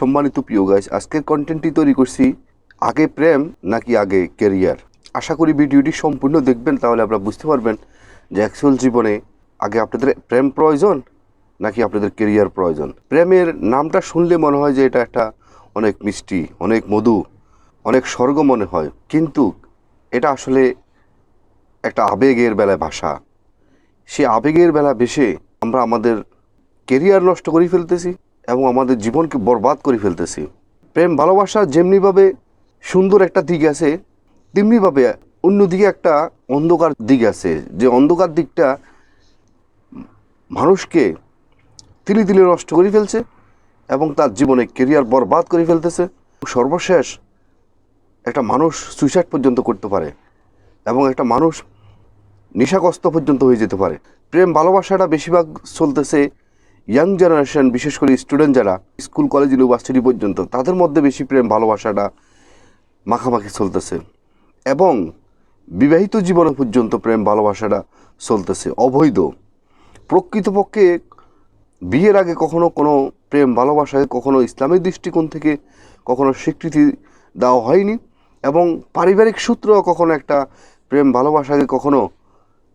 সম্মানিত প্রিয় গাইস আজকের কন্টেন্টটি তৈরি করছি আগে প্রেম নাকি আগে কেরিয়ার আশা করি ভিডিওটি সম্পূর্ণ দেখবেন, তাহলে আপনারা বুঝতে পারবেন যে অ্যাকচুয়াল জীবনে আগে আপনাদের প্রেম প্রয়োজন নাকি আপনাদের কেরিয়ার প্রয়োজন। প্রেমের নামটা শুনলে মনে হয় যে এটা একটা অনেক মিষ্টি, অনেক মধু, অনেক স্বর্গ মনে হয়। কিন্তু এটা আসলে একটা আবেগের বেলায় ভাষা সে আবেগের বেলা বেশে আমরা আমাদের কেরিয়ার নষ্ট করে ফেলতেছি। এবং আমাদের জীবনকে বরবাদ করে ফেলতেছি। প্রেম, ভালোবাসা যেমনিভাবে সুন্দর একটা দিক আছে, তেমনিভাবে অন্যদিকে একটা অন্ধকার দিক আছে, যে অন্ধকার দিকটা মানুষকে তিলে তিলে নষ্ট করে ফেলছে এবং তার জীবনে কেরিয়ার বরবাদ করে ফেলতেছে। সর্বশেষ একটা মানুষ সুইসাইড পর্যন্ত করতে পারে এবং একটা মানুষ নেশাগ্রস্ত পর্যন্ত হয়ে যেতে পারে। প্রেম, ভালোবাসাটা বেশিরভাগ চলতেছে ইয়াং জেনারেশন বিশেষ করে স্টুডেন্ট যারা স্কুল কলেজ ইউনিভার্সিটি পর্যন্ত, তাদের মধ্যে বেশি প্রেম, ভালোবাসাটা মাখামাখি চলতেছে। এবং বিবাহিত জীবনে পর্যন্ত প্রেম, ভালোবাসাটা চলতেছে, অবৈধ। প্রকৃতপক্ষে বিয়ের আগে কখনো কোনো প্রেম, ভালোবাসায় কখনো ইসলামিক দৃষ্টিকোণ থেকে কখনো স্বীকৃতি দেওয়া হয়নি, এবং পারিবারিক সূত্র কখনো একটা প্রেম, ভালোবাসাকে কখনো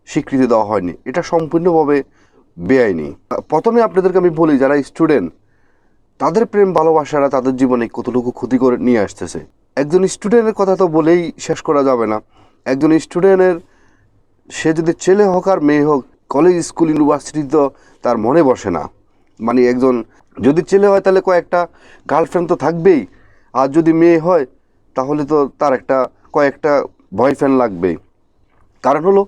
স্বীকৃতি দেওয়া হয়নি। এটা সম্পূর্ণভাবে বেআইনি। প্রথমে আপনাদেরকে আমি বলি, যারা স্টুডেন্ট তাদের প্রেম, ভালোবাসারা তাদের জীবনে কতটুকু ক্ষতি করে নিয়ে আসতেছে। একজন স্টুডেন্টের কথা তো বলেই শেষ করা যাবে না। একজন স্টুডেন্টের সে যদি ছেলে হোক আর মেয়ে হোক কলেজ স্কুল ইউনিভার্সিটি তো তার মনে বসে না। মানে একজন যদি ছেলে হয়, তাহলে কয়েকটা গার্লফ্রেন্ড তো থাকবেই। আর যদি মেয়ে হয়, তাহলে তো তার একটা কয়েকটা বয়ফ্রেন্ড লাগবেই। কারণ হলো,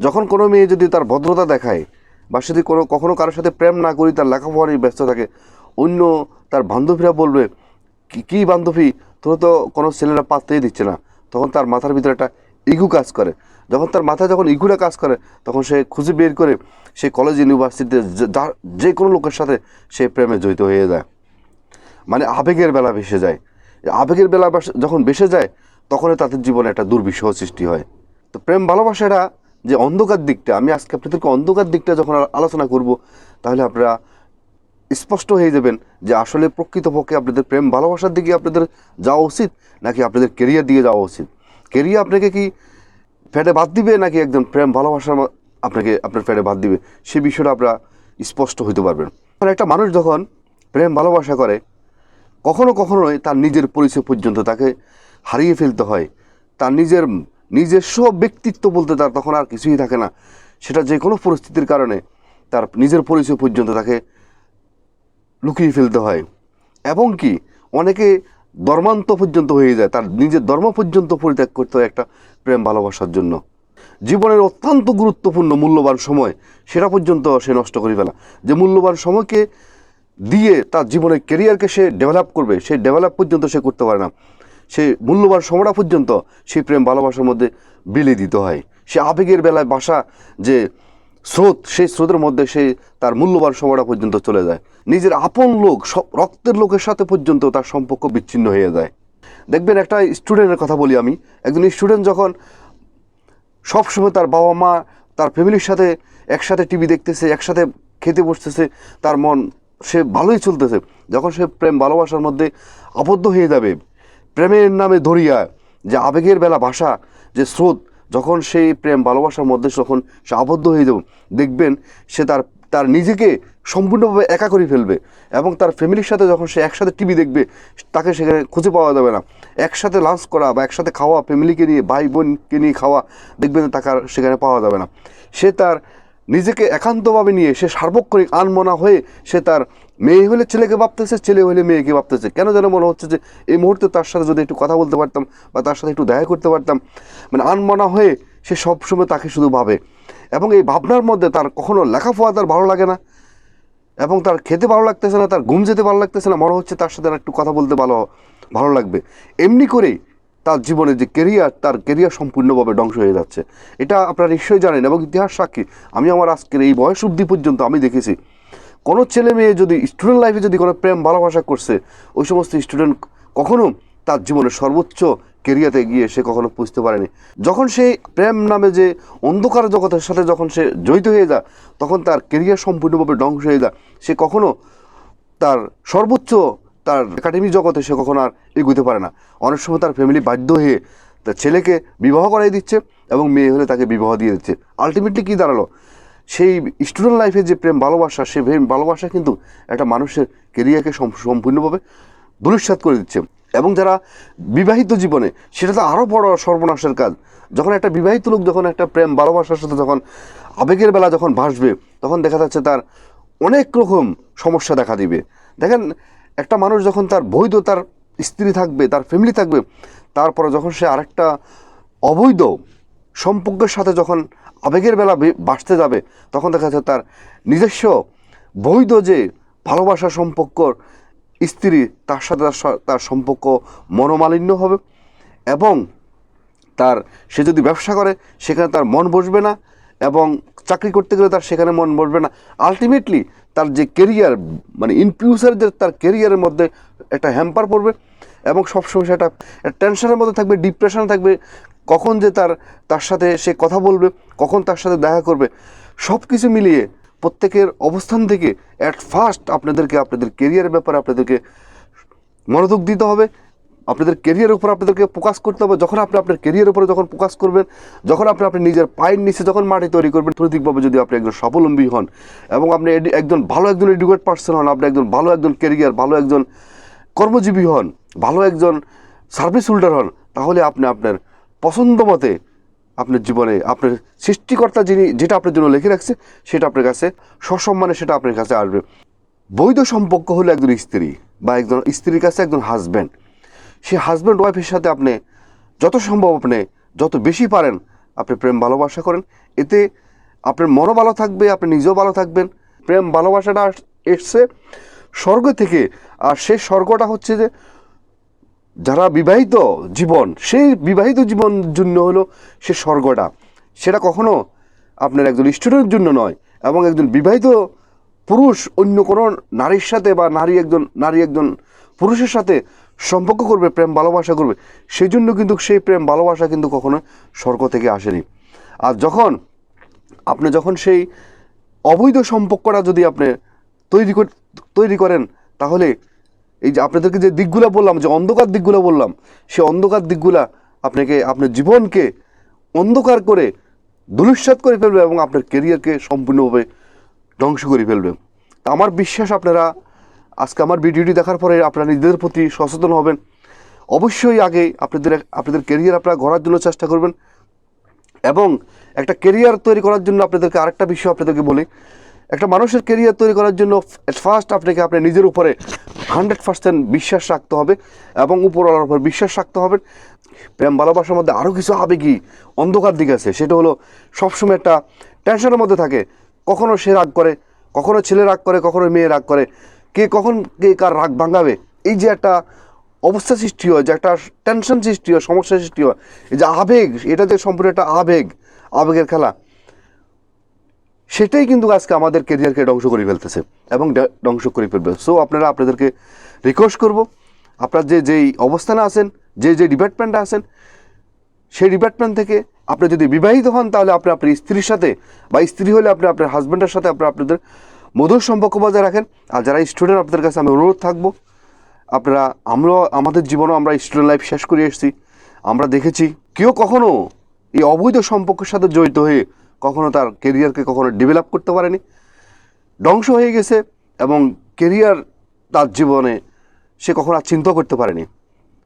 যখন কোনো মেয়ে যদি তার ভদ্রতা দেখায় বা যদি কোনো কখনও কারোর সাথে প্রেম না করি তার লেখাপড়া নিয়ে ব্যস্ত থাকে। অন্য তার বান্ধবীরা বলবে, কি, কী বান্ধবী? তোর তো কোনো ছেলেরা পাত্তেই দিচ্ছে না। তখন তার মাথার ভিতরে একটা ইগু কাজ করে। যখন তার মাথায় যখন ইগুটা কাজ করে, তখন সে খুঁজে বের করে সে কলেজ ইউনিভার্সিটিতে যে- যা- কোনো লোকের সাথে সে প্রেমে জড়িত হয়ে যায়। মানে আবেগের বেলা ভেসে যায়। আবেগের বেলা যখন ভেসে যায়, তখনই তাদের জীবনে একটা দুর্বিষহ সৃষ্টি হয়। তো প্রেম ভালোবাসাটা যে অন্ধকার দিকটা, আমি আজকে আপনাদেরকে অন্ধকার দিকটা যখন আলোচনা করব, তাহলে আপনারা স্পষ্ট হয়ে যাবেন যে আসলে প্রকৃতপক্ষে আপনাদের প্রেম ভালোবাসার দিকে আপনাদের যাওয়া উচিত, নাকি আপনাদের কেরিয়ার দিকে যাওয়া উচিত? কেরিয়ার আপনাকে কি ফ্যাটে বাদ দিবে, নাকি একদম প্রেম ভালোবাসার মা- আপনাকে আপনার ফ্যাটে বাদ দিবে? সে বিষয়টা আপনারা স্পষ্ট হইতে পারবেন। কারণ একটা মানুষ যখন প্রেম ভালোবাসা করে, কখনো কখনোই তার নিজের পরিচয় পর্যন্ত তাকে হারিয়ে ফেলতে হয়। তার নিজের নিজস্ব ব্যক্তিত্ব বলতে তার তখন আর কিছুই থাকে না। সেটা যে কোনো পরিস্থিতির কারণে তার নিজের পরিচয় পর্যন্ত তাকে লুকিয়ে ফেলতে হয়। এবং কি, অনেকে ধর্মান্ত পর্যন্ত হয়ে যায়, তার নিজের ধর্ম পর্যন্ত পরিত্যাগ করতে হয় একটা প্রেম ভালোবাসার জন্য। জীবনের অত্যন্ত গুরুত্বপূর্ণ, মূল্যবান সময়, সেটা পর্যন্ত সে নষ্ট করে ফেলা। যে মূল্যবান সময়কে দিয়ে তার জীবনের কেরিয়ারকে সে ডেভেলপ করবে সেই ডেভেলপ পর্যন্ত সে করতে পারে না। সে মূল্যবান সময়টা পর্যন্ত সেই প্রেম ভালোবাসার মধ্যে বিলে দিতে হয়। সে আবেগের বেলায় বাসা যে স্রোত, সেই স্রোতের মধ্যে সে তার মূল্যবান সময়টা পর্যন্ত চলে যায়। নিজের আপন লোক রক্তের লোকের সাথে পর্যন্ত তার সম্পর্ক বিচ্ছিন্ন হয়ে যায়। দেখবেন একটা স্টুডেন্টের কথা বলি আমি। একজন স্টুডেন্ট যখন সবসময় তার বাবা মা, তার ফ্যামিলির সাথে একসাথে টিভি দেখতেছে, একসাথে খেতে বসতেছে, তার মন সে ভালোই চলতেছে। যখন সে প্রেম ভালোবাসার মধ্যে আবদ্ধ হয়ে যাবে প্রেমের নামে ধরিয়া যে আবেগের বেলা ভাষা, যে স্রোত, যখন সেই প্রেম ভালোবাসার মধ্যে যখন সে আবদ্ধ হয়ে যাবে, দেখবেন সে তার তার নিজেকে সম্পূর্ণভাবে একা করে ফেলবে এবং তার ফ্যামিলির সাথে যখন সে একসাথে টিভি দেখবে, তাকে সেখানে খুঁজে পাওয়া যাবে না। একসাথে লাঞ্চ করা বা একসাথে খাওয়া ফ্যামিলিকে নিয়ে ভাই বোনকে নিয়ে খাওয়া, দেখবেন তাকে আর সেখানে পাওয়া যাবে না। সে তার নিজেকে একান্তভাবে নিয়ে সে সার্বক্ষণিক আনমনা হয়ে সে তার মেয়ে হলে ছেলেকে ভাবতেছে, ছেলে হলে মেয়েকে ভাবতেছে। কেন যেন মনে হচ্ছে যে এই মুহূর্তে তার সাথে যদি একটু কথা বলতে পারতাম বা তার সাথে একটু দেখা করতে পারতাম মানে আনমনা হয়ে সে সবসময় তাকে শুধু ভাবে। এবং এই ভাবনার মধ্যে তার কখনো লেখাপড়া তার ভালো লাগে না, এবং তার খেতে ভালো লাগতেছে না, তার ঘুম যেতে ভালো লাগতেছে না, মনে হচ্ছে তার সাথে একটু কথা বলতে ভালো ভালো লাগবে। এমনি করেই তার জীবনে যে কেরিয়ার তার কেরিয়ার সম্পূর্ণভাবে ধ্বংস হয়ে যাচ্ছে। এটা আপনারা নিশ্চয়ই জানেন এবং ইতিহাস সাক্ষী। আমি আমার আজকের এই বয়স অবধি পর্যন্ত আমি দেখেছি, কোনো ছেলে মেয়ে যদি স্টুডেন্ট লাইফে যদি কোনো প্রেম, ভালোবাসা করছে, ওই সমস্ত স্টুডেন্ট কখনো তার জীবনের সর্বোচ্চ কেরিয়াতে গিয়ে সে কখনো বুঝতে পারেনি। যখন সে প্রেম নামে যে অন্ধকার জগতের সাথে যখন সে জড়িত হয়ে যায়, তখন তার কেরিয়ার সম্পূর্ণভাবে ধ্বংস হয়ে যায়। সে কখনো তার সর্বোচ্চ তার একাডেমি জগতে সে কখনো আর এগুতে পারে না। অনেক সময় তার ফ্যামিলি বাধ্য হয়ে তার ছেলেকে বিবাহ করাই দিচ্ছে এবং মেয়ে হলে তাকে বিবাহ দিয়ে দিচ্ছে। আলটিমেটলি কী দাঁড়াল? সেই স্টুডেন্ট লাইফে যে প্রেম, ভালোবাসা সেই প্রেম, ভালোবাসা কিন্তু একটা মানুষের কেরিয়ারকে সম্পূর্ণভাবে ধূলিসাৎ করে দিচ্ছে। এবং যারা বিবাহিত জীবনে, সেটা তো আরও বড় সর্বনাশের কাজ। যখন একটা বিবাহিত লোক যখন একটা প্রেম, ভালোবাসার সাথে যখন আবেগের বেলা যখন ভাসবে, তখন দেখা যাচ্ছে তার অনেক রকম সমস্যা দেখা দিবে। দেখেন একটা মানুষ যখন তার বৈধ, তার স্ত্রী থাকবে, তার ফ্যামিলি থাকবে, তারপরে যখন সে আরেকটা অবৈধ সম্পর্কের সাথে যখন আবেগের বেলা বাঁচতে যাবে, তখন দেখা যাচ্ছে তার নিজস্ব বৈধ যে ভালোবাসা সম্পর্কর স্ত্রী, তার সাথে তার সম্পর্ক মনোমালিন্য হবে এবং তার, সে যদি ব্যবসা করে, সেখানে তার মন বসবে না এবং চাকরি করতে গেলে তার সেখানে মন বসবে না। আলটিমেটলি তার যে কেরিয়ার মানে ইন ফিউচার যে তার কেরিয়ারের মধ্যে একটা হ্যাম্পার পড়বে এবং সবসময় সেটা টেনশনের মধ্যে থাকবে ডিপ্রেশনে থাকবে। কখন যে তার তার সাথে সে কথা বলবে, কখন তার সাথে দেখা করবে সব কিছু মিলিয়ে প্রত্যেকের অবস্থান থেকে অ্যাট ফার্স্ট আপনাদেরকে, আপনাদের কেরিয়ারের ব্যাপারে আপনাদেরকে মনোযোগ দিতে হবে। আপনাদের কেরিয়ারের উপর আপনাদেরকে ফোকাস করতে হবে। যখন আপনি আপনার কেরিয়ারের উপরে যখন ফোকাস করবেন, যখন আপনি আপনি নিজের পায়ের নিচে যখন মাটি তৈরি করবেন অর্থনৈতিকভাবে যদি আপনি একজন স্বাবলম্বী হন এবং আপনি একজন ভালো একজন এডুকেট পার্সন হন, আপনি একজন ভালো একজন কেরিয়ার ভালো একজন কর্মজীবী হন, ভালো একজন সার্ভিস হোল্ডার হন, তাহলে আপনি আপনার পছন্দ মতে আপনার জীবনে আপনার সৃষ্টিকর্তা যিনি, যেটা আপনার জন্য লিখে রাখছে, সেটা আপনার কাছে সসম্মানে সেটা আপনার কাছে আসবে। বৈধ সম্পর্ক হলো একজন স্ত্রী বা একজন, স্ত্রীর কাছে একজন হাজব্যান্ড সেই হাজব্যান্ড ওয়াইফের সাথে আপনি যত সম্ভব আপনি যত বেশি পারেন, আপনি প্রেম ভালোবাসা করেন। এতে আপনার মনও ভালো থাকবে, আপনি নিজেও ভালো থাকবেন। প্রেম ভালোবাসাটা এসছে স্বর্গ থেকে। আর সেই স্বর্গটা হচ্ছে যে যারা বিবাহিত জীবন, সেই বিবাহিত জীবন জন্য হলো সে স্বর্গটা। সেটা কখনো আপনার একজন স্টুডেন্টের জন্য নয়, এবং একজন বিবাহিত পুরুষ অন্য কোনো নারীর সাথে বা নারী একজন নারী একজন পুরুষের সাথে সম্পর্ক করবে, প্রেম, ভালোবাসা করবে সেই জন্য কিন্তু সেই প্রেম, ভালোবাসা কিন্তু কখনো স্বর্গ থেকে আসেনি। আর যখন আপনি যখন সেই অবৈধ সম্পর্কটা যদি আপনি তৈরি তৈরি করেন, তাহলে এই যে আপনাদেরকে যে দিকগুলো বললাম, যে অন্ধকার দিকগুলো বললাম, সে অন্ধকার দিকগুলা আপনাকে, আপনার জীবনকে অন্ধকার করে দুলিশ্বাত করে ফেলবে এবং আপনার কেরিয়ারকে সম্পূর্ণভাবে ধ্বংস করে ফেলবে। আমার বিশ্বাস আপনারা আজকে আমার ভিডিওটি দেখার পরে আপনারা নিজেদের প্রতি সচেতন হবেন। অবশ্যই আগে আপনাদের আপনাদের কেরিয়ার আপনারা গড়ার জন্য চেষ্টা করবেন এবং একটা কেরিয়ার তৈরি করার জন্য আপনাদেরকে আরেকটা বিষয় আপনাদেরকে বলি। একটা মানুষের কেরিয়ার তৈরি করার জন্য ফার্স্ট আপনাকে আপনার নিজের উপরে হান্ড্রেড পার্সেন্ট বিশ্বাস রাখতে হবে এবং উপরওয়ালার উপর বিশ্বাস রাখতে হবে। প্রেম, ভালোবাসার মধ্যে আরও কিছু আবেগী অন্ধকার দিক আছে। সেটা হলো সবসময় একটা টেনশনের মধ্যে থাকে। কখনো সে রাগ করে, কখনো ছেলে রাগ করে, কখনো মেয়ে রাগ করে। কে কখন কে কার রাগ ভাঙাবে? এই যে একটা অবস্থা সৃষ্টি হয়, যে একটা টেনশন সৃষ্টি হয়, সমস্যা সৃষ্টি হয়, এই যে আবেগ, এটা যে সম্পূর্ণ একটা আবেগ, আবেগের খেলা। সেটাই কিন্তু আজকে আমাদের কেরিয়ারকে ধ্বংস করে ফেলতেছে এবং ধ্বংস করে ফেলবে। সো আপনারা আপনাদেরকে রিকোয়েস্ট করব, আপনার যে যেই অবস্থানে আছেন, যে যে ডিপার্টমেন্টে আছেন, সেই ডিপার্টমেন্ট থেকে আপনি যদি বিবাহিত হন, তাহলে আপনি আপনার স্ত্রীর সাথে বা স্ত্রী হলে আপনি আপনার হাজব্যান্ডের সাথে আপনার আপনাদের মধুর সম্পর্ক বজায় রাখেন। আর যারা স্টুডেন্ট আপনাদের কাছে আমি অনুরোধ থাকব, আপনারা আমরা আমাদের জীবনেও আমরা স্টুডেন্ট লাইফ শেষ করে এসেছি। আমরা দেখেছি কেউ কখনো এই অবৈধ সম্পর্কের সাথে জড়িত হয়ে কখনো তার কেরিয়ারকে কখনো ডেভেলপ করতে পারেনি। ধ্বংস হয়ে গেছে এবং কেরিয়ার তার জীবনে সে কখনো আর চিন্তা করতে পারেনি।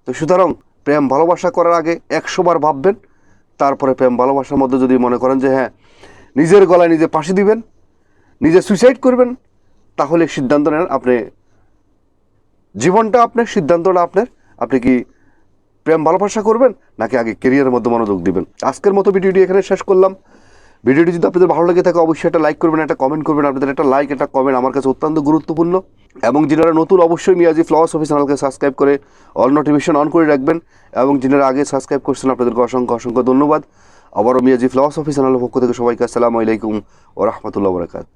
তো সুতরাং প্রেম ভালোবাসা করার আগে একশোবার ভাববেন, তারপরে প্রেম ভালোবাসার মধ্যে যদি মনে করেন যে হ্যাঁ নিজের গলায় নিজে পাশে দিবেন নিজে সুইসাইড করবেন, তাহলে সিদ্ধান্ত নেন আপনি। জীবনটা আপনার সিদ্ধান্তটা আপনার। আপনি কি প্রেম ভালোবাসা করবেন, নাকি আগে কেরিয়ারের মধ্যে মনোযোগ দিবেন? আজকের মতো ভিডিওটি এখানে শেষ করলাম। ভিডিওটি যদি আপনাদের ভালো লেগে থাকে, অবশ্যই একটা লাইক করবেন, একটা কমেন্ট করবেন, আপনাদের একটা লাইক একটা কমেন্ট আমার কাছে অত্যন্ত গুরুত্বপূর্ণ। এবং যিনারা নতুন, অবশ্যই মিয়াজি ফ্লাওয়ার্স অফিস চ্যানেলকে সাবস্ক্রাইব করে অল নোটিফিকেশন অন করে রাখবেন। এবং যিনারা আগে সাবস্ক্রাইব করছেন, আপনাদেরকে অসংখ্য অসংখ্য ধন্যবাদ। আবারও মিয়াজি ফ্লাওয়ার্স অফিস চ্যানেলের পক্ষ থেকে সবাইকে আসসালামু আলাইকুম ও রহমতুল্লাহ বরকাত